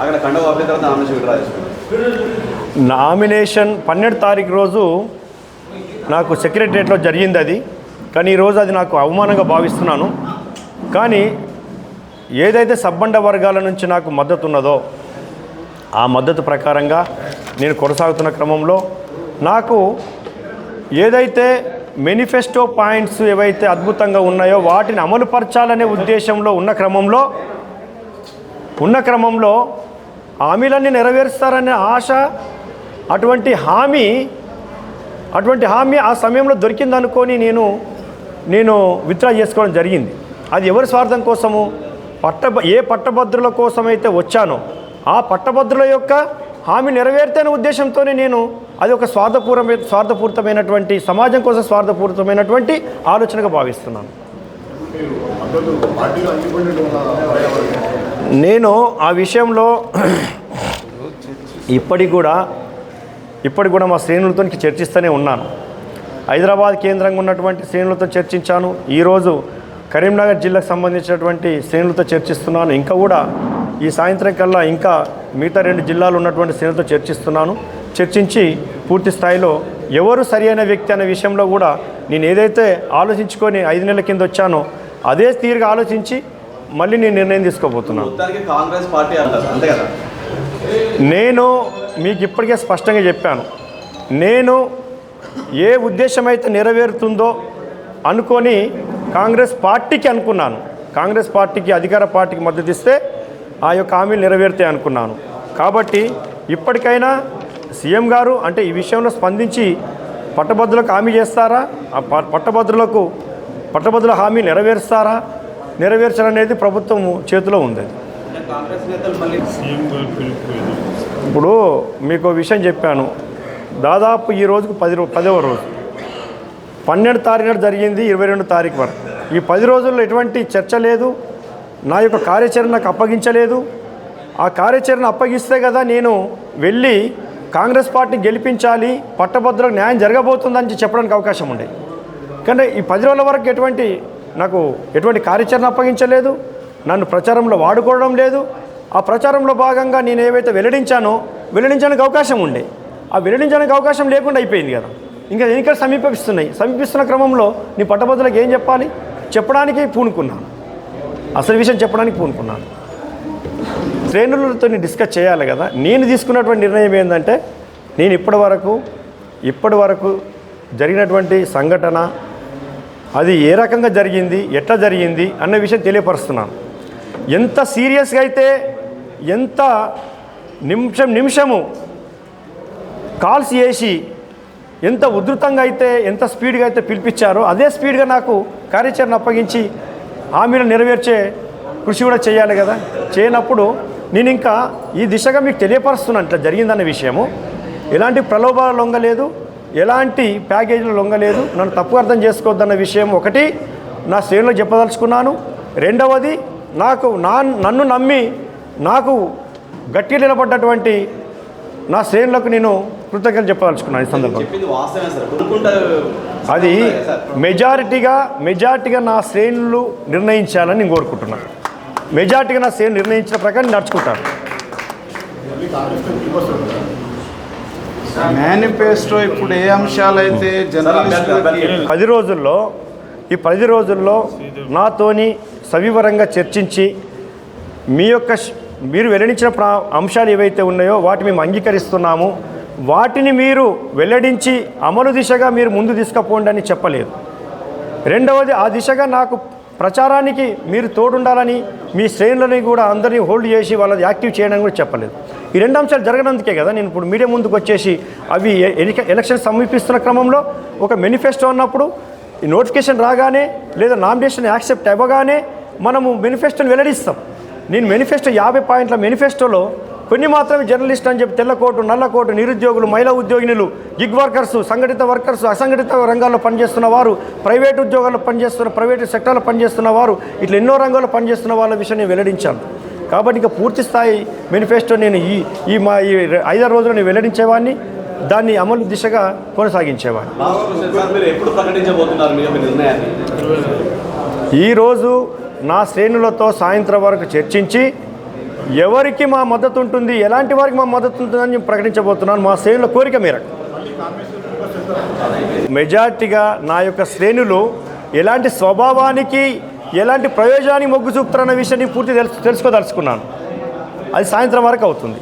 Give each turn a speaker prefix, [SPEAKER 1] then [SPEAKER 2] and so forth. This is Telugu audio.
[SPEAKER 1] అక్కడ కండవ పంపిన తర్వాత నామినేషన్ విడ్రా
[SPEAKER 2] నామినేషన్ పన్నెండు తారీఖు రోజు నాకు సెక్రటరియట్లో జరిగింది అది. కానీ ఈరోజు అది నాకు అవమానంగా భావిస్తున్నాను. కానీ ఏదైతే సబ్బండ వర్గాల నుంచి నాకు మద్దతు ఉన్నదో ఆ మద్దతు ప్రకారంగా నేను కొనసాగుతున్న క్రమంలో నాకు ఏదైతే మేనిఫెస్టో పాయింట్స్ ఏవైతే అద్భుతంగా ఉన్నాయో వాటిని అమలుపరచాలనే ఉద్దేశంలో ఉన్న క్రమంలో ఉన్న క్రమంలో హామీలన్నీ నెరవేరుస్తారనే ఆశ అటువంటి హామీ అటువంటి హామీ ఆ సమయంలో దొరికిందనుకొని నేను నేను విత్డ్రా చేసుకోవడం జరిగింది. అది ఎవరి స్వార్థం కోసము? పట్ట ఏ పట్టభద్రుల కోసమైతే వచ్చానో ఆ పట్టభద్రుల యొక్క హామీ నెరవేర్తేనే ఉద్దేశంతోనే నేను అది ఒక స్వార్థపూర్వమైన స్వార్థపూరితమైనటువంటి సమాజం కోసం స్వార్థపూరితమైనటువంటి ఆలోచనగా భావిస్తున్నాను. నేను ఆ విషయంలో ఇప్పటికి కూడా ఇప్పటికి కూడా మా శ్రేణులతో చర్చిస్తూనే ఉన్నాను. హైదరాబాద్ కేంద్రంగా ఉన్నటువంటి శ్రేణులతో చర్చించాను. ఈరోజు కరీంనగర్ జిల్లాకు సంబంధించినటువంటి శ్రేణులతో చర్చిస్తున్నాను. ఇంకా కూడా ఈ సాయంత్రం కల్లా ఇంకా మిగతా రెండు జిల్లాలు ఉన్నటువంటి శ్రేణులతో చర్చిస్తున్నాను. చర్చించి పూర్తి స్థాయిలో ఎవరు సరైన వ్యక్తి అనే విషయంలో కూడా నేను ఏదైతే ఆలోచించుకొని ఐదు నెలల కింద వచ్చానో అదే తీరుగా ఆలోచించి మళ్ళీ నేను నిర్ణయం తీసుకోబోతున్నాను
[SPEAKER 1] కాంగ్రెస్ పార్టీ అంతే కదా?
[SPEAKER 2] నేను మీకు ఇప్పటికే స్పష్టంగా చెప్పాను. నేను ఏ ఉద్దేశం అయితే నెరవేరుతుందో అనుకొని కాంగ్రెస్ పార్టీకి అనుకున్నాను. కాంగ్రెస్ పార్టీకి అధికార పార్టీకి మద్దతు ఇస్తే ఆ యొక్క హామీలు నెరవేరుతాయి అనుకున్నాను. కాబట్టి ఇప్పటికైనా సీఎం గారు అంటే ఈ విషయంలో స్పందించి పట్టభద్రులకు హామీ చేస్తారా? ఆ పట్టభద్రులకు పట్టభద్రుల హామీ నెరవేరుస్తారా? నెరవేర్చాలనేది ప్రభుత్వం చేతిలో ఉంది. అది
[SPEAKER 1] కాంగ్రెస్ నేతలు మళ్ళీ
[SPEAKER 2] ఇప్పుడు మీకు విషయం చెప్పాను. దాదాపు ఈ రోజుకు పది రో పదవ రోజు. పన్నెండు తారీఖు నాడు జరిగింది ఇరవై రెండు తారీఖు వరకు. ఈ పది రోజుల్లో ఎటువంటి చర్చ లేదు. నా యొక్క కార్యాచరణ నాకు అప్పగించలేదు. ఆ కార్యాచరణ అప్పగిస్తే కదా నేను వెళ్ళి కాంగ్రెస్ పార్టీ గెలిపించాలి పట్టభద్రులకు న్యాయం జరగబోతుందని చెప్పడానికి అవకాశం ఉండే కానీ ఈ పది రోజుల వరకు ఎటువంటి నాకు ఎటువంటి కార్యాచరణ అప్పగించలేదు నన్ను ప్రచారంలో వాడుకోవడం లేదు. ఆ ప్రచారంలో భాగంగా నేను ఏవైతే వెల్లడించానో వెల్లడించడానికి అవకాశం ఉండే. ఆ వెల్లడించడానికి అవకాశం లేకుండా అయిపోయింది కదా. ఇంకా ఎన్నికలు సమీపిస్తున్నాయి. సమీపిస్తున్న క్రమంలో నీ పట్టభద్రులకు ఏం చెప్పాలి? చెప్పడానికి పూనుకున్నాను. అసలు విషయం చెప్పడానికి పూనుకున్నాను. శ్రేణులతో డిస్కస్ చేయాలి కదా. నేను తీసుకున్నటువంటి నిర్ణయం ఏంటంటే నేను ఇప్పటి వరకు ఇప్పటి వరకు జరిగినటువంటి సంఘటన అది ఏ రకంగా జరిగింది ఎట్లా జరిగింది అన్న విషయం తెలియపరుస్తున్నాను. ఎంత సీరియస్గా అయితే ఎంత నిమిషం నిమిషము కాల్స్ చేసి ఎంత ఉధృతంగా అయితే ఎంత స్పీడ్గా అయితే పిలిపించారో అదే స్పీడ్గా నాకు కార్యాచరణ అప్పగించి హామీలు నెరవేర్చే కృషి కూడా చేయాలి కదా. చేయనప్పుడు నేను ఇంకా ఈ దిశగా మీకు తెలియపరుస్తున్నాను ఇట్లా జరిగిందన్న విషయము. ఎలాంటి ప్రలోభాలు లొంగలేదు. ఎలాంటి ప్యాకేజీలు లొంగలేదు. నన్ను తప్పు అర్థం చేసుకోవద్దన్న విషయం ఒకటి నా శ్రేణులకు చెప్పదలుచుకున్నాను. రెండవది నాకు నా నన్ను నమ్మి నాకు గట్టి నిలబడ్డటువంటి నా శ్రేణులకు నేను కృతజ్ఞతలు చెప్పదలుచుకున్నాను ఈ సందర్భంగా
[SPEAKER 1] చెప్పింది వాస్తవమే సార్. కొనుక్కుంటా
[SPEAKER 2] అది మెజారిటీగా మెజారిటీగా నా శ్రేణులు నిర్ణయించాలని నేను కోరుకుంటున్నాను. మెజారిటీగా నా శ్రేణులు నిర్ణయించిన ప్రకారం నేను నడుచుకుంటాను.
[SPEAKER 3] మేనిఫెస్టో ఇప్పుడు ఏ అంశాలైతే జర్నలిస్టులకి
[SPEAKER 2] పది రోజుల్లో ఈ పది రోజుల్లో నాతోని సవివరంగా చర్చించి మీ యొక్క మీరు వెల్లడించిన ప్రా అంశాలు ఏవైతే ఉన్నాయో వాటి మేము అంగీకరిస్తున్నాము. వాటిని మీరు వెల్లడించి అమలు దిశగా మీరు ముందు తీసుకుపోండి అని చెప్పలేదు. రెండవది ఆ దిశగా నాకు ప్రచారానికి మీరు తోడుండాలని మీ శ్రేణులని కూడా అందరినీ హోల్డ్ చేసి వాళ్ళది యాక్టివ్ చేయడం కూడా చెప్పలేదు. ఈ రెండు అంశాలు జరగనందుకే కదా నేను ఇప్పుడు మీడియా ముందుకు వచ్చేసి అవి ఎలక్షన్ సమీపిస్తున్న క్రమంలో ఒక మేనిఫెస్టో అన్నప్పుడు ఈ నోటిఫికేషన్ రాగానే లేదా నామినేషన్ యాక్సెప్ట్ అవ్వగానే మనము మేనిఫెస్టోని వెల్లడిస్తాం. నేను మేనిఫెస్టో యాభై పాయింట్ల మేనిఫెస్టోలో కొన్ని మాత్రమే జర్నలిస్ట్ అని చెప్పి తెల్లకోటు నల్లకోటు నిరుద్యోగులు మహిళా ఉద్యోగినులు గిగ్ వర్కర్స్ సంఘటిత వర్కర్స్ అసంఘటిత రంగాల్లో పనిచేస్తున్న వారు ప్రైవేట్ ఉద్యోగాల్లో పనిచేస్తున్న ప్రైవేట్ సెక్టార్లో పనిచేస్తున్న వారు ఇట్లా ఎన్నో రంగాల్లో పనిచేస్తున్న వాళ్ళ విషయం నేను వెల్లడించాను. కాబట్టి ఇంకా పూర్తి స్థాయి మేనిఫెస్టో నేను ఈ ఈ మా ఈ ఐదారు రోజులు నేను వెల్లడించేవాడిని. దాన్ని అమలు దిశగా కొనసాగించేవాడిని. ఈరోజు నా శ్రేణులతో సాయంత్రం వరకు చర్చించి ఎవరికి మా మద్దతు ఉంటుంది ఎలాంటి వారికి మా మద్దతు ఉంటుందని నేను ప్రకటించబోతున్నాను. మా శ్రేణుల కోరిక మేరకు. మెజార్టీగా నా యొక్క శ్రేణులు ఎలాంటి స్వభావానికి ఎలాంటి ప్రయోజనానికి మొగ్గు చూపుతారన్న విషయాన్ని పూర్తి తెలుసు తెలుసుకోదలుచుకున్నాను. అది సాయంత్రం వరకు అవుతుంది.